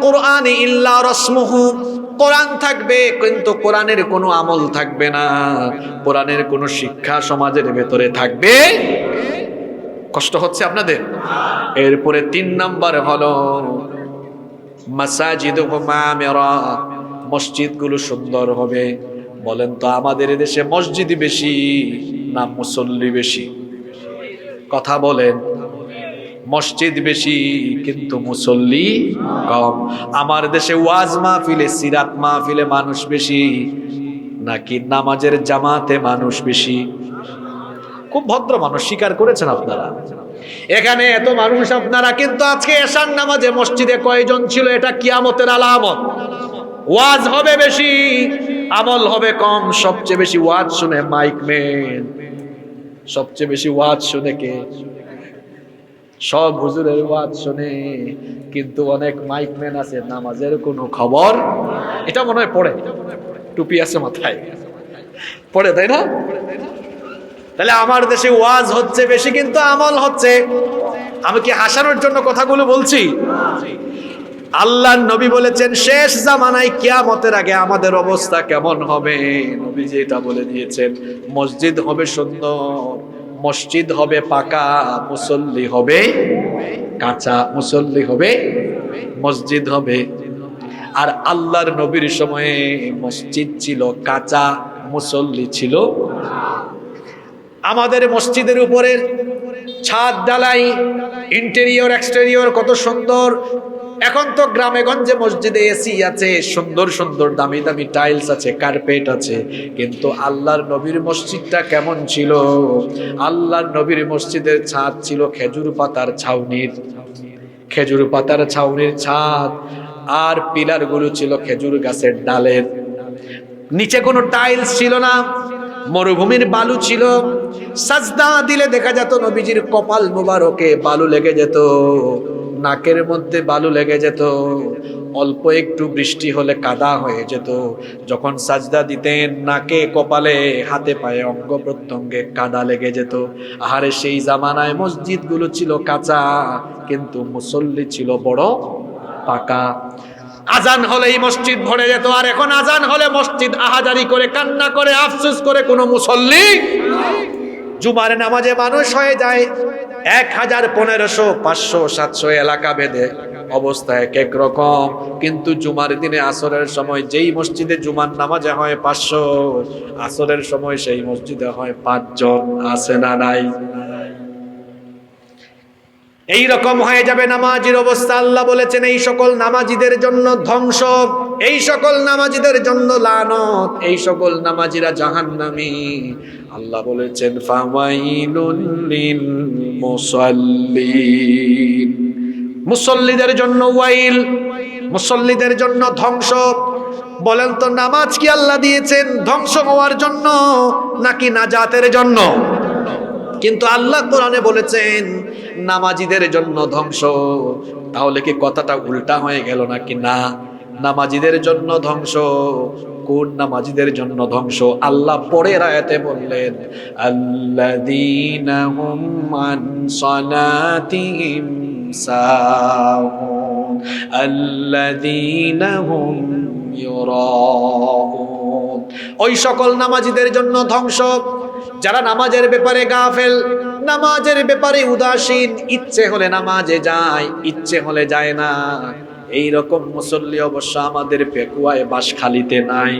কুরআনি থাকবে, কিন্তু কোনো আমল থাকবে না। কোনো শিক্ষা সমাজের ভেতরে থাকবে। কষ্ট হচ্ছে আপনাদের? এরপরে তিন নাম্বার হলো মাসাজিদ মসজিদগুলো সুন্দর হবে। বলেন তো, আমাদের দেশে মসজিদ বেশি না মুসল্লি বেশি? কথা বলেন। মসজিদ বেশি, কিন্তু মুসল্লি কম। আমার দেশে ওয়াজ মাহফিলে, সিরাত মাহফিলে মানুষ বেশি, নাকি নামাজের জামাতে মানুষ বেশি? খুব ভদ্র মানুষ, স্বীকার করেছেন আপনারা। এখানে এত মানুষ আপনারা, কিন্তু আজকে এশার নামাজে মসজিদে কয়জন ছিল, এটা কিয়ামতের আলামত। ওয়াজ হবে বেশি, আমল হবে কম। সবচেয়ে বেশি ওয়াজ শুনে মাইক মেন। সবচেয়ে বেশি ওয়াজ শুনে কে? সব হুজুরের ওয়াজ শুনে, কিন্তু অনেক মাইক ম্যান আছে, নামাজের কোনো খবর? এটা মনে হয় পড়ে। টুপি আছে মাথায়। পড়ে, তাই না? তাহলে আমার দেশে ওয়াজ হচ্ছে বেশি, কিন্তু আমল হচ্ছে। আমি কি হাসানোর জন্য কথাগুলো বলছি? আল্লাহ নবী বলেছেন, শেষ জামানায় কিয়ামতের আগে আমাদের অবস্থা কেমন হবে? নবী যে এটা বলে দিয়েছেন, মসজিদ হবে সুন্দর। মসজিদ হবে পাকা, মুসল্লি হবে কাঁচা, মুসল্লি হবে মসজিদ হবে। আর আল্লাহর নবীর সময়ে মসজিদ ছিল কাঁচা, মুসল্লি ছিল। আমাদের মসজিদের উপরে ছাদ, ডালাই ইন্টেরিয়র এক্সটেরিয়র কত সুন্দর। এখন তো গ্রামে গঞ্জে মসজিদে এসি আছে, সুন্দর সুন্দর দামি দামি টাইলস আছে কার্পেট আছে, কিন্তু আল্লাহর নবীর মসজিদটা কেমন ছিল? আল্লাহর নবীর মসজিদের ছাদ ছিল খেজুর পাতার ছাউনির, খেজুর পাতার ছাউনির ছাদ, আর পিলারগুলো ছিল খেজুর গাছের ডালের। নিচে কোনো টাইলস ছিল না, মরুভূমির বালু ছিল, সাজদা দিলে দেখা যেত নবীজির কপাল মোবারকে বালু লেগে যেত। নাকের মধ্যে বালু লেগে যেত, অল্প একটু বৃষ্টি হলে কাদা হয়ে যেত। যখন সাজদা দিতেন নাকে, কপালে, হাতে পায়ে অঙ্গ প্রত্যঙ্গে কাদা লেগে যেত। আহারে সেই জামানায় মসজিদগুলো ছিল কাঁচা, কিন্তু মুসল্লি ছিল বড় পাকা। আজান হলেই মসজিদ ভরে যেত, আর এখন আজান হলে মসজিদ আহাজারি করে, কান্না করে, আফসুস করে কোনো মুসল্লি জুমার নামাজে মানুষ হয়ে যায়। এক হাজার পনেরোশো, পাঁচশো, সাতশো এলাকা ভেদে অবস্থা এক এক রকম। কিন্তু জুমার দিনে আসরের সময় যেই মসজিদে জুমার নামাজে হয় পাঁচশো, আসরের সময় সেই মসজিদে হয় পাঁচজন। আছে না নাই? এই রকম হয়ে যাবে নামাজির অবস্থা। আল্লাহ বলেছেন, এই সকল নামাজিদের জন্য ধ্বংস। এই সকল নামাজিদের জন্য লানত, এই সকল নামাজিরা জাহান্নামী। আল্লাহ বলেছেন ফামাইলুল লিল মুসাল্লিন। মুসল্লিদের জন্য ওয়াইল, মুসল্লিদের জন্য ধ্বংস। বলেন তো, নামাজ কি আল্লাহ দিয়েছেন ধ্বংস হওয়ার জন্য নাকি নাজাতের জন্য? কিন্তু আল্লাহ কোরআনে বলেছেন, নামাজিদের জন্য ধ্বংস। তাহলে কি কথাটা উল্টা হয়ে গেল নাকি না? নামাজিদের জন্য ধ্বংস। কোন নামাজিদের জন্য ধ্বংস? আল্লাহ পরের আয়াতে বললেন ইউরাউন। ওই সকল নামাজিদের জন্য ধ্বংস। যারা নামাজের ব্যাপারে গাফেল, নামাজের ব্যাপারে উদাসীন, ইচ্ছে হলে নামাজে যায়, ইচ্ছে হলে যায় না। এই রকম মুসল্লি অবশ্য আমাদের পেকুয়ায় বাসখালিতে নাই।